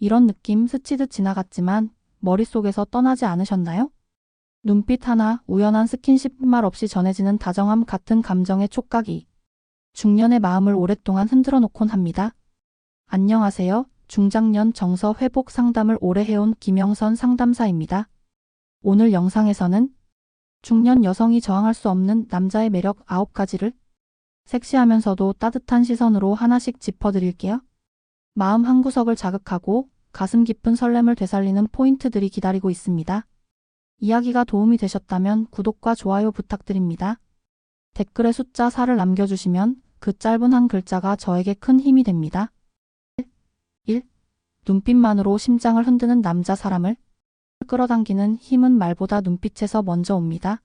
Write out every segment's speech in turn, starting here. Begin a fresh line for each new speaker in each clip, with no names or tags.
이런 느낌 스치듯 지나갔지만 머릿속에서 떠나지 않으셨나요? 눈빛 하나, 우연한 스킨십 말 없이 전해지는 다정함 같은 감정의 촉각이 중년의 마음을 오랫동안 흔들어 놓곤 합니다. 안녕하세요. 중장년 정서 회복 상담을 오래 해온 김영선 상담사입니다. 오늘 영상에서는 중년 여성이 저항할 수 없는 남자의 매력 9가지를 섹시하면서도 따뜻한 시선으로 하나씩 짚어드릴게요. 마음 한구석을 자극하고 가슴 깊은 설렘을 되살리는 포인트들이 기다리고 있습니다. 이야기가 도움이 되셨다면 구독과 좋아요 부탁드립니다. 댓글에 숫자 4를 남겨주시면 그 짧은 한 글자가 저에게 큰 힘이 됩니다. 1. 눈빛만으로 심장을 흔드는 남자 사람을 끌어당기는 힘은 말보다 눈빛에서 먼저 옵니다.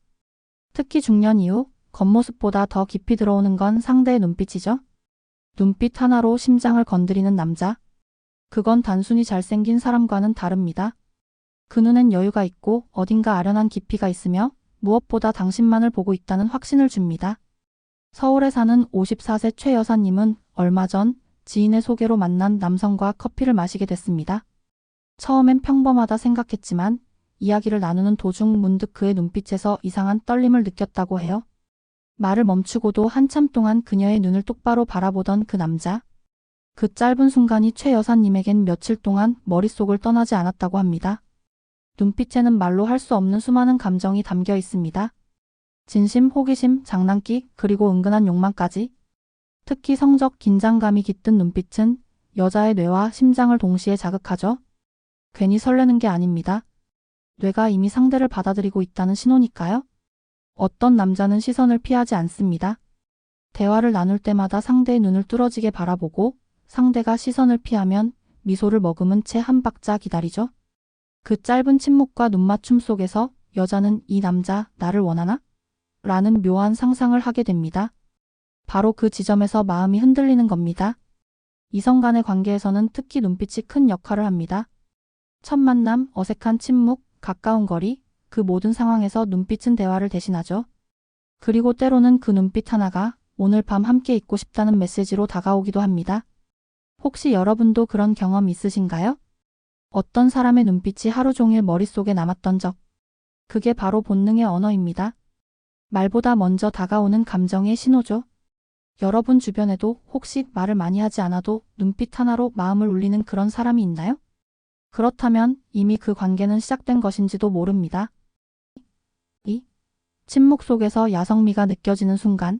특히 중년 이후 겉모습보다 더 깊이 들어오는 건 상대의 눈빛이죠. 눈빛 하나로 심장을 건드리는 남자. 그건 단순히 잘생긴 사람과는 다릅니다. 그 눈엔 여유가 있고 어딘가 아련한 깊이가 있으며 무엇보다 당신만을 보고 있다는 확신을 줍니다. 서울에 사는 54세 최 여사님은 얼마 전 지인의 소개로 만난 남성과 커피를 마시게 됐습니다. 처음엔 평범하다 생각했지만 이야기를 나누는 도중 문득 그의 눈빛에서 이상한 떨림을 느꼈다고 해요. 말을 멈추고도 한참 동안 그녀의 눈을 똑바로 바라보던 그 남자. 그 짧은 순간이 최 여사님에겐 며칠 동안 머릿속을 떠나지 않았다고 합니다. 눈빛에는 말로 할 수 없는 수많은 감정이 담겨 있습니다. 진심, 호기심, 장난기, 그리고 은근한 욕망까지. 특히 성적 긴장감이 깃든 눈빛은 여자의 뇌와 심장을 동시에 자극하죠. 괜히 설레는 게 아닙니다. 뇌가 이미 상대를 받아들이고 있다는 신호니까요. 어떤 남자는 시선을 피하지 않습니다. 대화를 나눌 때마다 상대의 눈을 뚫어지게 바라보고 상대가 시선을 피하면 미소를 머금은 채 한 박자 기다리죠. 그 짧은 침묵과 눈맞춤 속에서 여자는 이 남자 나를 원하나? 라는 묘한 상상을 하게 됩니다. 바로 그 지점에서 마음이 흔들리는 겁니다. 이성 간의 관계에서는 특히 눈빛이 큰 역할을 합니다. 첫 만남, 어색한 침묵, 가까운 거리, 그 모든 상황에서 눈빛은 대화를 대신하죠. 그리고 때로는 그 눈빛 하나가 오늘 밤 함께 있고 싶다는 메시지로 다가오기도 합니다. 혹시 여러분도 그런 경험 있으신가요? 어떤 사람의 눈빛이 하루 종일 머릿속에 남았던 적. 그게 바로 본능의 언어입니다. 말보다 먼저 다가오는 감정의 신호죠. 여러분 주변에도 혹시 말을 많이 하지 않아도 눈빛 하나로 마음을 울리는 그런 사람이 있나요? 그렇다면 이미 그 관계는 시작된 것인지도 모릅니다. 2. 침묵 속에서 야성미가 느껴지는 순간,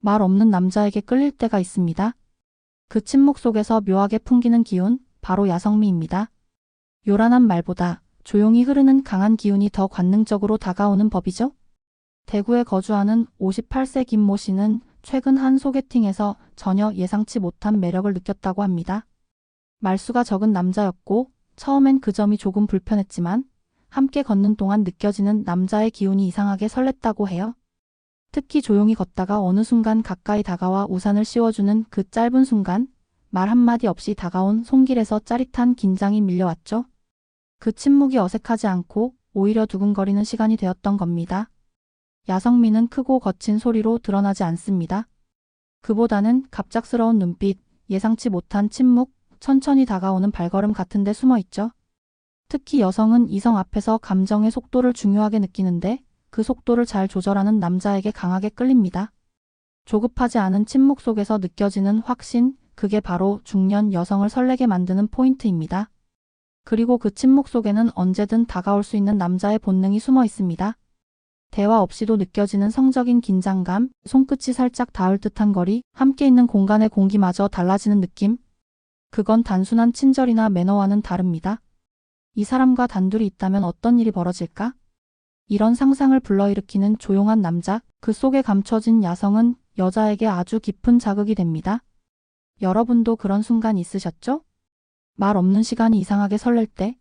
말 없는 남자에게 끌릴 때가 있습니다. 그 침묵 속에서 묘하게 풍기는 기운, 바로 야성미입니다. 요란한 말보다 조용히 흐르는 강한 기운이 더 관능적으로 다가오는 법이죠. 대구에 거주하는 58세 김모 씨는 최근 한 소개팅에서 전혀 예상치 못한 매력을 느꼈다고 합니다. 말수가 적은 남자였고 처음엔 그 점이 조금 불편했지만 함께 걷는 동안 느껴지는 남자의 기운이 이상하게 설렜다고 해요. 특히 조용히 걷다가 어느 순간 가까이 다가와 우산을 씌워주는 그 짧은 순간 말 한마디 없이 다가온 손길에서 짜릿한 긴장이 밀려왔죠. 그 침묵이 어색하지 않고 오히려 두근거리는 시간이 되었던 겁니다. 야성미는 크고 거친 소리로 드러나지 않습니다. 그보다는 갑작스러운 눈빛, 예상치 못한 침묵, 천천히 다가오는 발걸음 같은 데 숨어 있죠. 특히 여성은 이성 앞에서 감정의 속도를 중요하게 느끼는데 그 속도를 잘 조절하는 남자에게 강하게 끌립니다. 조급하지 않은 침묵 속에서 느껴지는 확신, 그게 바로 중년 여성을 설레게 만드는 포인트입니다. 그리고 그 침묵 속에는 언제든 다가올 수 있는 남자의 본능이 숨어 있습니다. 대화 없이도 느껴지는 성적인 긴장감, 손끝이 살짝 닿을 듯한 거리, 함께 있는 공간의 공기마저 달라지는 느낌. 그건 단순한 친절이나 매너와는 다릅니다. 이 사람과 단둘이 있다면 어떤 일이 벌어질까? 이런 상상을 불러일으키는 조용한 남자, 그 속에 감춰진 야성은 여자에게 아주 깊은 자극이 됩니다. 여러분도 그런 순간 있으셨죠? 말 없는 시간이 이상하게 설렐 때,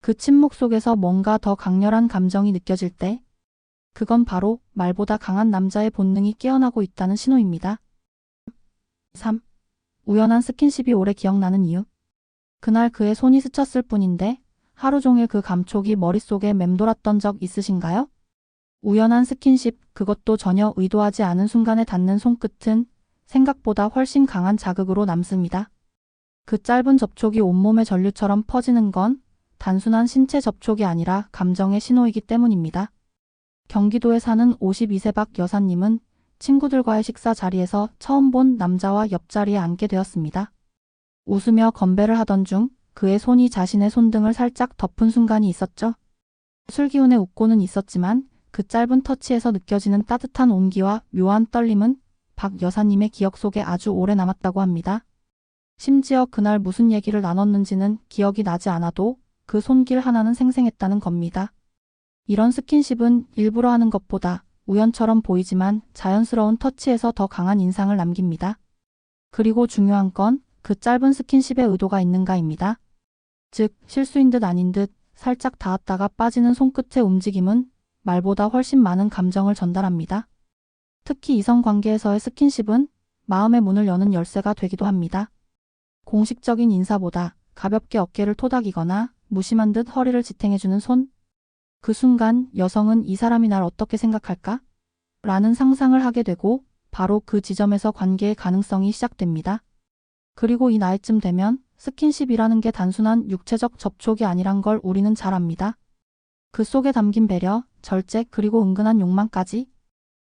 그 침묵 속에서 뭔가 더 강렬한 감정이 느껴질 때, 그건 바로 말보다 강한 남자의 본능이 깨어나고 있다는 신호입니다. 3. 우연한 스킨십이 오래 기억나는 이유. 그날 그의 손이 스쳤을 뿐인데 하루 종일 그 감촉이 머릿속에 맴돌았던 적 있으신가요? 우연한 스킨십, 그것도 전혀 의도하지 않은 순간에 닿는 손끝은 생각보다 훨씬 강한 자극으로 남습니다. 그 짧은 접촉이 온몸의 전류처럼 퍼지는 건 단순한 신체 접촉이 아니라 감정의 신호이기 때문입니다. 경기도에 사는 52세 박 여사님은 친구들과의 식사 자리에서 처음 본 남자와 옆자리에 앉게 되었습니다. 웃으며 건배를 하던 중 그의 손이 자신의 손등을 살짝 덮은 순간이 있었죠. 술 기운에 웃고는 있었지만 그 짧은 터치에서 느껴지는 따뜻한 온기와 묘한 떨림은 박 여사님의 기억 속에 아주 오래 남았다고 합니다. 심지어 그날 무슨 얘기를 나눴는지는 기억이 나지 않아도 그 손길 하나는 생생했다는 겁니다. 이런 스킨십은 일부러 하는 것보다 우연처럼 보이지만 자연스러운 터치에서 더 강한 인상을 남깁니다. 그리고 중요한 건 그 짧은 스킨십에 의도가 있는가입니다. 즉, 실수인 듯 아닌 듯 살짝 닿았다가 빠지는 손끝의 움직임은 말보다 훨씬 많은 감정을 전달합니다. 특히 이성 관계에서의 스킨십은 마음의 문을 여는 열쇠가 되기도 합니다. 공식적인 인사보다 가볍게 어깨를 토닥이거나 무심한 듯 허리를 지탱해주는 손. 그 순간 여성은 이 사람이 날 어떻게 생각할까? 라는 상상을 하게 되고 바로 그 지점에서 관계의 가능성이 시작됩니다. 그리고 이 나이쯤 되면 스킨십이라는 게 단순한 육체적 접촉이 아니란 걸 우리는 잘 압니다. 그 속에 담긴 배려, 절제, 그리고 은근한 욕망까지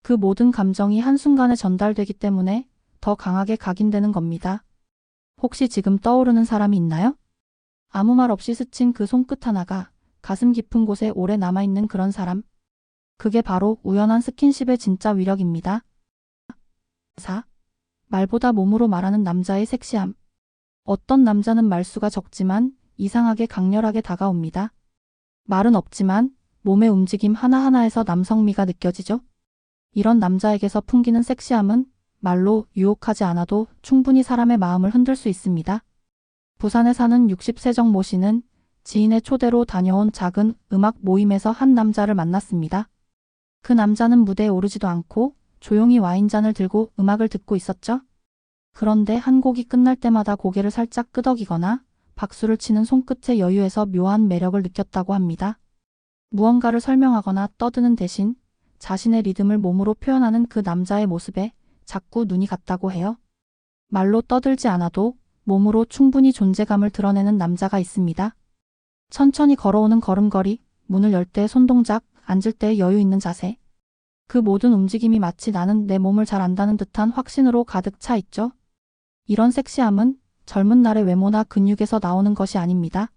그 모든 감정이 한순간에 전달되기 때문에 더 강하게 각인되는 겁니다. 혹시 지금 떠오르는 사람이 있나요? 아무 말 없이 스친 그 손끝 하나가 가슴 깊은 곳에 오래 남아있는 그런 사람. 그게 바로 우연한 스킨십의 진짜 위력입니다. 4. 말보다 몸으로 말하는 남자의 섹시함. 어떤 남자는 말수가 적지만 이상하게 강렬하게 다가옵니다. 말은 없지만 몸의 움직임 하나하나에서 남성미가 느껴지죠? 이런 남자에게서 풍기는 섹시함은 말로 유혹하지 않아도 충분히 사람의 마음을 흔들 수 있습니다. 부산에 사는 60세 정 모 씨는 지인의 초대로 다녀온 작은 음악 모임에서 한 남자를 만났습니다. 그 남자는 무대에 오르지도 않고 조용히 와인잔을 들고 음악을 듣고 있었죠. 그런데 한 곡이 끝날 때마다 고개를 살짝 끄덕이거나 박수를 치는 손끝의 여유에서 묘한 매력을 느꼈다고 합니다. 무언가를 설명하거나 떠드는 대신 자신의 리듬을 몸으로 표현하는 그 남자의 모습에 자꾸 눈이 갔다고 해요. 말로 떠들지 않아도 몸으로 충분히 존재감을 드러내는 남자가 있습니다. 천천히 걸어오는 걸음걸이, 문을 열때 손동작, 앉을 때 여유 있는 자세. 그 모든 움직임이 마치 나는 내 몸을 잘 안다는 듯한 확신으로 가득 차 있죠. 이런 섹시함은 젊은 날의 외모나 근육에서 나오는 것이 아닙니다.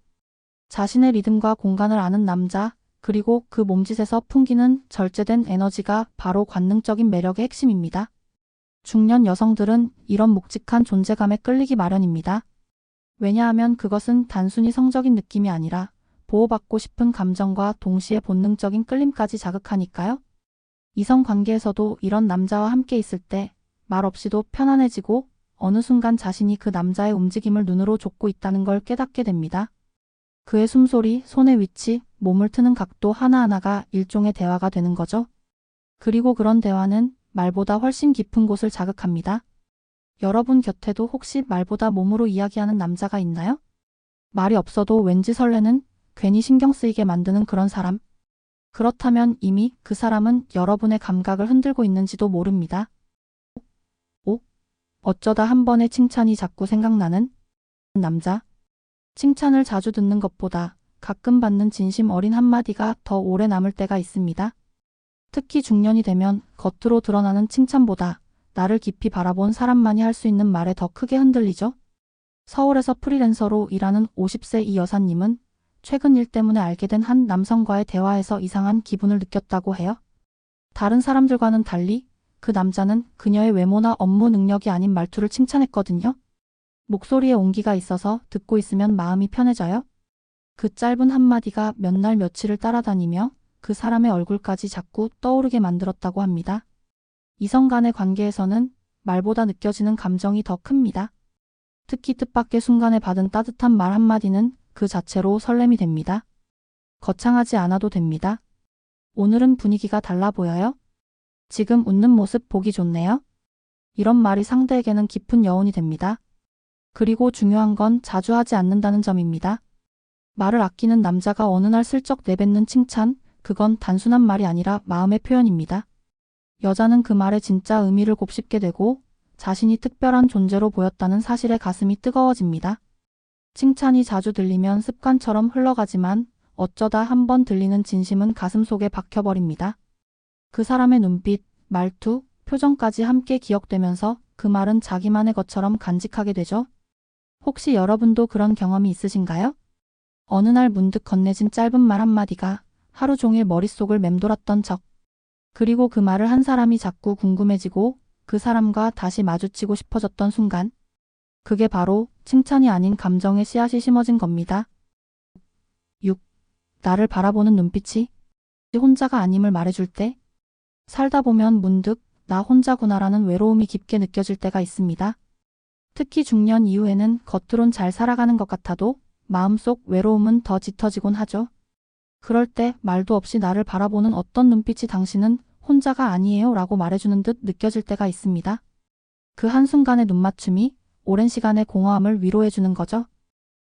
자신의 리듬과 공간을 아는 남자, 그리고 그 몸짓에서 풍기는 절제된 에너지가 바로 관능적인 매력의 핵심입니다. 중년 여성들은 이런 묵직한 존재감에 끌리기 마련입니다. 왜냐하면 그것은 단순히 성적인 느낌이 아니라 보호받고 싶은 감정과 동시에 본능적인 끌림까지 자극하니까요. 이성 관계에서도 이런 남자와 함께 있을 때 말 없이도 편안해지고 어느 순간 자신이 그 남자의 움직임을 눈으로 족고 있다는 걸 깨닫게 됩니다. 그의 숨소리, 손의 위치, 몸을 트는 각도 하나하나가 일종의 대화가 되는 거죠. 그리고 그런 대화는 말보다 훨씬 깊은 곳을 자극합니다. 여러분 곁에도 혹시 말보다 몸으로 이야기하는 남자가 있나요? 말이 없어도 왠지 설레는 괜히 신경 쓰이게 만드는 그런 사람. 그렇다면 이미 그 사람은 여러분의 감각을 흔들고 있는지도 모릅니다. 오? 어쩌다 한 번의 칭찬이 자꾸 생각나는 남자. 칭찬을 자주 듣는 것보다 가끔 받는 진심 어린 한마디가 더 오래 남을 때가 있습니다. 특히 중년이 되면 겉으로 드러나는 칭찬보다 나를 깊이 바라본 사람만이 할 수 있는 말에 더 크게 흔들리죠. 서울에서 프리랜서로 일하는 50세 이 여사님은 최근 일 때문에 알게 된 한 남성과의 대화에서 이상한 기분을 느꼈다고 해요. 다른 사람들과는 달리 그 남자는 그녀의 외모나 업무 능력이 아닌 말투를 칭찬했거든요. 목소리에 온기가 있어서 듣고 있으면 마음이 편해져요. 그 짧은 한마디가 몇 날 며칠을 따라다니며 그 사람의 얼굴까지 자꾸 떠오르게 만들었다고 합니다. 이성 간의 관계에서는 말보다 느껴지는 감정이 더 큽니다. 특히 뜻밖의 순간에 받은 따뜻한 말 한마디는 그 자체로 설렘이 됩니다. 거창하지 않아도 됩니다. 오늘은 분위기가 달라 보여요? 지금 웃는 모습 보기 좋네요? 이런 말이 상대에게는 깊은 여운이 됩니다. 그리고 중요한 건 자주 하지 않는다는 점입니다. 말을 아끼는 남자가 어느 날 슬쩍 내뱉는 칭찬, 그건 단순한 말이 아니라 마음의 표현입니다. 여자는 그 말의 진짜 의미를 곱씹게 되고 자신이 특별한 존재로 보였다는 사실에 가슴이 뜨거워집니다. 칭찬이 자주 들리면 습관처럼 흘러가지만 어쩌다 한 번 들리는 진심은 가슴 속에 박혀버립니다. 그 사람의 눈빛, 말투, 표정까지 함께 기억되면서 그 말은 자기만의 것처럼 간직하게 되죠. 혹시 여러분도 그런 경험이 있으신가요? 어느 날 문득 건네진 짧은 말 한마디가 하루 종일 머릿속을 맴돌았던 적. 그리고 그 말을 한 사람이 자꾸 궁금해지고 그 사람과 다시 마주치고 싶어졌던 순간. 그게 바로 칭찬이 아닌 감정의 씨앗이 심어진 겁니다. 6. 나를 바라보는 눈빛이 혼자가 아님을 말해줄 때 살다 보면 문득 나 혼자구나라는 외로움이 깊게 느껴질 때가 있습니다. 특히 중년 이후에는 겉으론 잘 살아가는 것 같아도 마음속 외로움은 더 짙어지곤 하죠. 그럴 때 말도 없이 나를 바라보는 어떤 눈빛이 당신은 혼자가 아니에요 라고 말해주는 듯 느껴질 때가 있습니다. 그 한순간의 눈맞춤이 오랜 시간의 공허함을 위로해주는 거죠.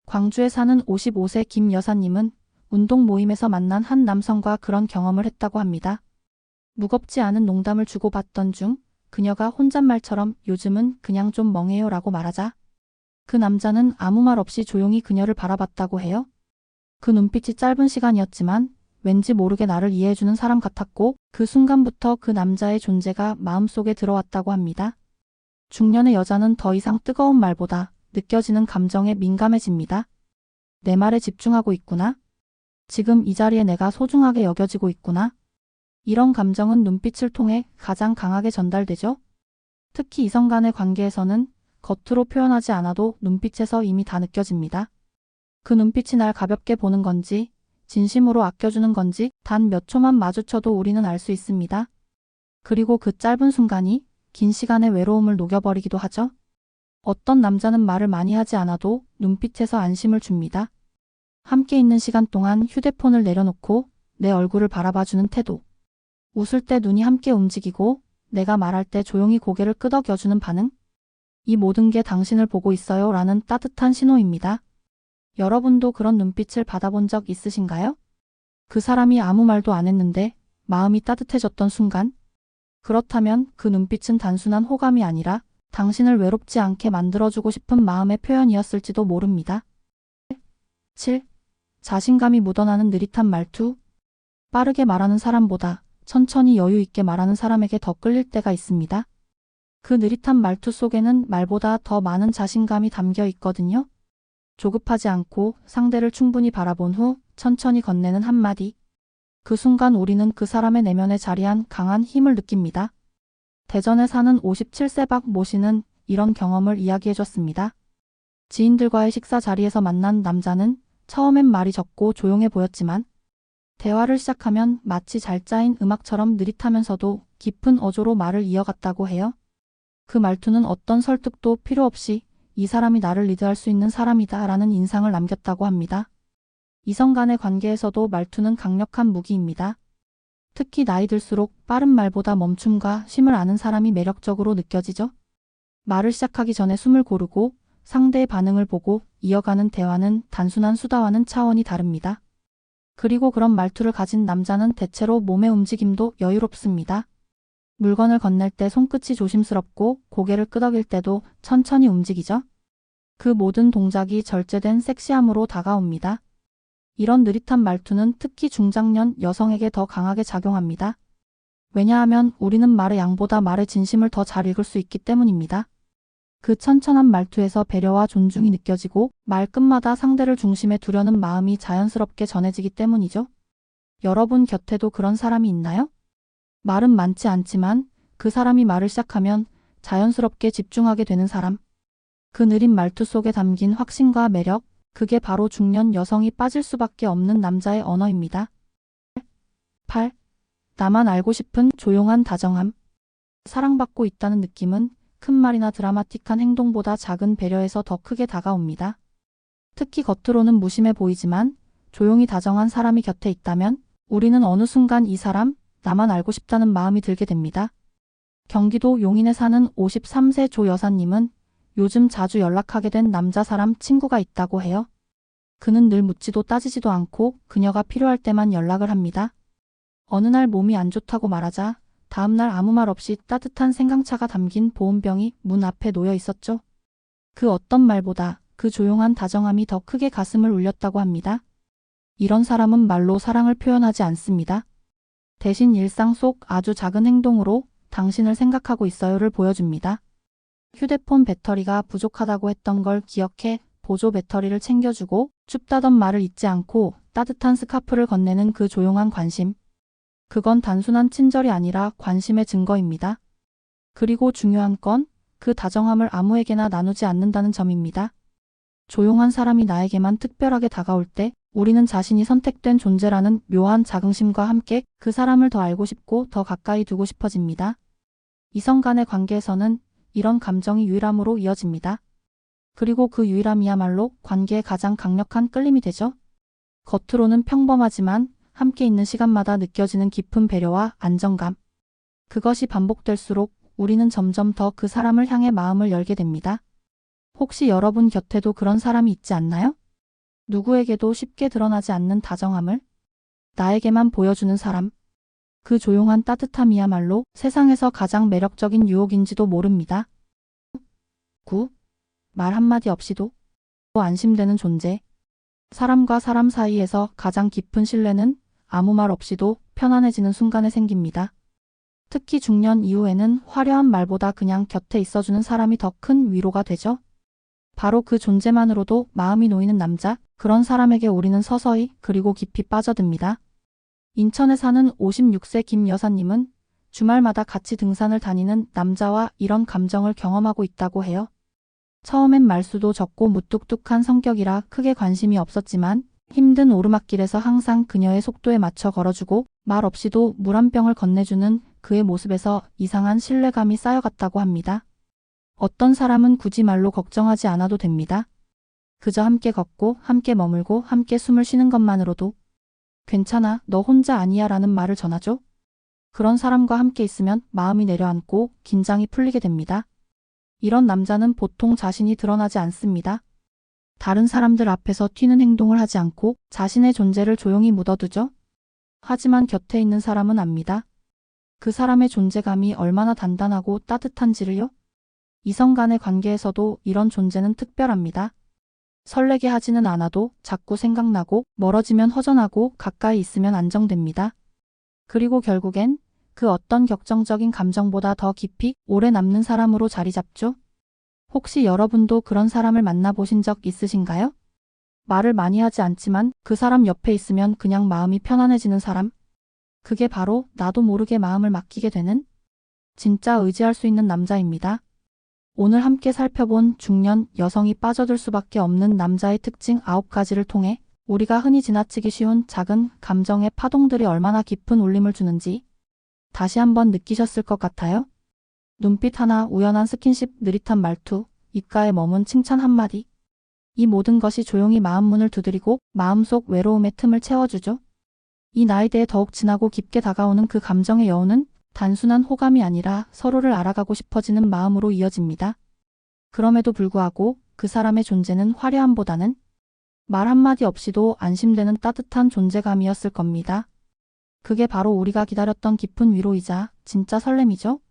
광주에 사는 55세 김 여사님은 운동 모임에서 만난 한 남성과 그런 경험을 했다고 합니다. 무겁지 않은 농담을 주고받던 중 그녀가 혼잣말처럼 요즘은 그냥 좀 멍해요 라고 말하자 그 남자는 아무 말 없이 조용히 그녀를 바라봤다고 해요. 그 눈빛이 짧은 시간이었지만 왠지 모르게 나를 이해해주는 사람 같았고 그 순간부터 그 남자의 존재가 마음속에 들어왔다고 합니다. 중년의 여자는 더 이상 뜨거운 말보다 느껴지는 감정에 민감해집니다. 내 말에 집중하고 있구나. 지금 이 자리에 내가 소중하게 여겨지고 있구나. 이런 감정은 눈빛을 통해 가장 강하게 전달되죠. 특히 이성 간의 관계에서는 겉으로 표현하지 않아도 눈빛에서 이미 다 느껴집니다. 그 눈빛이 날 가볍게 보는 건지, 진심으로 아껴주는 건지 단 몇 초만 마주쳐도 우리는 알 수 있습니다. 그리고 그 짧은 순간이 긴 시간의 외로움을 녹여버리기도 하죠. 어떤 남자는 말을 많이 하지 않아도 눈빛에서 안심을 줍니다. 함께 있는 시간 동안 휴대폰을 내려놓고 내 얼굴을 바라봐주는 태도. 웃을 때 눈이 함께 움직이고 내가 말할 때 조용히 고개를 끄덕여주는 반응. 이 모든 게 당신을 보고 있어요 라는 따뜻한 신호입니다. 여러분도 그런 눈빛을 받아본 적 있으신가요? 그 사람이 아무 말도 안 했는데 마음이 따뜻해졌던 순간? 그렇다면 그 눈빛은 단순한 호감이 아니라 당신을 외롭지 않게 만들어주고 싶은 마음의 표현이었을지도 모릅니다. 7. 자신감이 묻어나는 느릿한 말투. 빠르게 말하는 사람보다 천천히 여유 있게 말하는 사람에게 더 끌릴 때가 있습니다. 그 느릿한 말투 속에는 말보다 더 많은 자신감이 담겨 있거든요. 조급하지 않고 상대를 충분히 바라본 후 천천히 건네는 한마디. 그 순간 우리는 그 사람의 내면에 자리한 강한 힘을 느낍니다. 대전에 사는 57세 박 모 씨는 이런 경험을 이야기해줬습니다. 지인들과의 식사 자리에서 만난 남자는 처음엔 말이 적고 조용해 보였지만 대화를 시작하면 마치 잘 짜인 음악처럼 느릿하면서도 깊은 어조로 말을 이어갔다고 해요. 그 말투는 어떤 설득도 필요 없이 이 사람이 나를 리드할 수 있는 사람이다 라는 인상을 남겼다고 합니다. 이성 간의 관계에서도 말투는 강력한 무기입니다. 특히 나이 들수록 빠른 말보다 멈춤과 쉼을 아는 사람이 매력적으로 느껴지죠. 말을 시작하기 전에 숨을 고르고 상대의 반응을 보고 이어가는 대화는 단순한 수다와는 차원이 다릅니다. 그리고 그런 말투를 가진 남자는 대체로 몸의 움직임도 여유롭습니다. 물건을 건넬 때 손끝이 조심스럽고 고개를 끄덕일 때도 천천히 움직이죠. 그 모든 동작이 절제된 섹시함으로 다가옵니다. 이런 느릿한 말투는 특히 중장년 여성에게 더 강하게 작용합니다. 왜냐하면 우리는 말의 양보다 말의 진심을 더 잘 읽을 수 있기 때문입니다. 그 천천한 말투에서 배려와 존중이 느껴지고 말끝마다 상대를 중심에 두려는 마음이 자연스럽게 전해지기 때문이죠. 여러분 곁에도 그런 사람이 있나요? 말은 많지 않지만 그 사람이 말을 시작하면 자연스럽게 집중하게 되는 사람. 그 느린 말투 속에 담긴 확신과 매력, 그게 바로 중년 여성이 빠질 수밖에 없는 남자의 언어입니다. 8. 나만 알고 싶은 조용한 다정함. 사랑받고 있다는 느낌은 큰 말이나 드라마틱한 행동보다 작은 배려에서 더 크게 다가옵니다. 특히 겉으로는 무심해 보이지만 조용히 다정한 사람이 곁에 있다면 우리는 어느 순간 이 사람, 나만 알고 싶다는 마음이 들게 됩니다. 경기도 용인에 사는 53세 조 여사님은 요즘 자주 연락하게 된 남자 사람 친구가 있다고 해요. 그는 늘 묻지도 따지지도 않고 그녀가 필요할 때만 연락을 합니다. 어느 날 몸이 안 좋다고 말하자 다음날 아무 말 없이 따뜻한 생강차가 담긴 보온병이 문 앞에 놓여 있었죠. 그 어떤 말보다 그 조용한 다정함이 더 크게 가슴을 울렸다고 합니다. 이런 사람은 말로 사랑을 표현하지 않습니다. 대신 일상 속 아주 작은 행동으로 당신을 생각하고 있어요를 보여줍니다. 휴대폰 배터리가 부족하다고 했던 걸 기억해 보조 배터리를 챙겨주고 춥다던 말을 잊지 않고 따뜻한 스카프를 건네는 그 조용한 관심. 그건 단순한 친절이 아니라 관심의 증거입니다. 그리고 중요한 건 그 다정함을 아무에게나 나누지 않는다는 점입니다. 조용한 사람이 나에게만 특별하게 다가올 때 우리는 자신이 선택된 존재라는 묘한 자긍심과 함께 그 사람을 더 알고 싶고 더 가까이 두고 싶어집니다. 이성 간의 관계에서는 이런 감정이 유일함으로 이어집니다. 그리고 그 유일함이야말로 관계의 가장 강력한 끌림이 되죠. 겉으로는 평범하지만 함께 있는 시간마다 느껴지는 깊은 배려와 안정감. 그것이 반복될수록 우리는 점점 더 그 사람을 향해 마음을 열게 됩니다. 혹시 여러분 곁에도 그런 사람이 있지 않나요? 누구에게도 쉽게 드러나지 않는 다정함을 나에게만 보여주는 사람. 그 조용한 따뜻함이야말로 세상에서 가장 매력적인 유혹인지도 모릅니다. 9. 말 한마디 없이도 안심되는 존재. 사람과 사람 사이에서 가장 깊은 신뢰는 아무 말 없이도 편안해지는 순간에 생깁니다. 특히 중년 이후에는 화려한 말보다 그냥 곁에 있어주는 사람이 더 큰 위로가 되죠. 바로 그 존재만으로도 마음이 놓이는 남자, 그런 사람에게 우리는 서서히 그리고 깊이 빠져듭니다. 인천에 사는 56세 김 여사님은 주말마다 같이 등산을 다니는 남자와 이런 감정을 경험하고 있다고 해요. 처음엔 말수도 적고 무뚝뚝한 성격이라 크게 관심이 없었지만 힘든 오르막길에서 항상 그녀의 속도에 맞춰 걸어주고 말 없이도 물 한 병을 건네주는 그의 모습에서 이상한 신뢰감이 쌓여갔다고 합니다. 어떤 사람은 굳이 말로 걱정하지 않아도 됩니다. 그저 함께 걷고 함께 머물고 함께 숨을 쉬는 것만으로도 괜찮아, 너 혼자 아니야 라는 말을 전하죠. 그런 사람과 함께 있으면 마음이 내려앉고 긴장이 풀리게 됩니다. 이런 남자는 보통 자신이 드러나지 않습니다. 다른 사람들 앞에서 튀는 행동을 하지 않고 자신의 존재를 조용히 묻어두죠. 하지만 곁에 있는 사람은 압니다. 그 사람의 존재감이 얼마나 단단하고 따뜻한지를요. 이성 간의 관계에서도 이런 존재는 특별합니다. 설레게 하지는 않아도 자꾸 생각나고 멀어지면 허전하고 가까이 있으면 안정됩니다. 그리고 결국엔 그 어떤 격정적인 감정보다 더 깊이 오래 남는 사람으로 자리 잡죠. 혹시 여러분도 그런 사람을 만나보신 적 있으신가요? 말을 많이 하지 않지만 그 사람 옆에 있으면 그냥 마음이 편안해지는 사람? 그게 바로 나도 모르게 마음을 맡기게 되는 진짜 의지할 수 있는 남자입니다. 오늘 함께 살펴본 중년 여성이 빠져들 수밖에 없는 남자의 특징 9가지를 통해 우리가 흔히 지나치기 쉬운 작은 감정의 파동들이 얼마나 깊은 울림을 주는지 다시 한번 느끼셨을 것 같아요. 눈빛 하나, 우연한 스킨십, 느릿한 말투, 입가에 머문 칭찬 한마디. 이 모든 것이 조용히 마음 문을 두드리고 마음속 외로움의 틈을 채워주죠. 이 나이대에 더욱 진하고 깊게 다가오는 그 감정의 여운은 단순한 호감이 아니라 서로를 알아가고 싶어지는 마음으로 이어집니다. 그럼에도 불구하고 그 사람의 존재는 화려함보다는 말 한마디 없이도 안심되는 따뜻한 존재감이었을 겁니다. 그게 바로 우리가 기다렸던 깊은 위로이자 진짜 설렘이죠.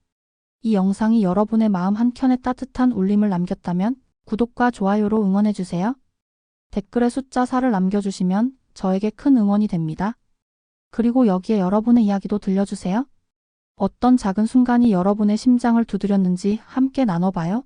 이 영상이 여러분의 마음 한켠에 따뜻한 울림을 남겼다면 구독과 좋아요로 응원해주세요. 댓글에 숫자 4를 남겨주시면 저에게 큰 응원이 됩니다. 그리고 여기에 여러분의 이야기도 들려주세요. 어떤 작은 순간이 여러분의 심장을 두드렸는지 함께 나눠봐요.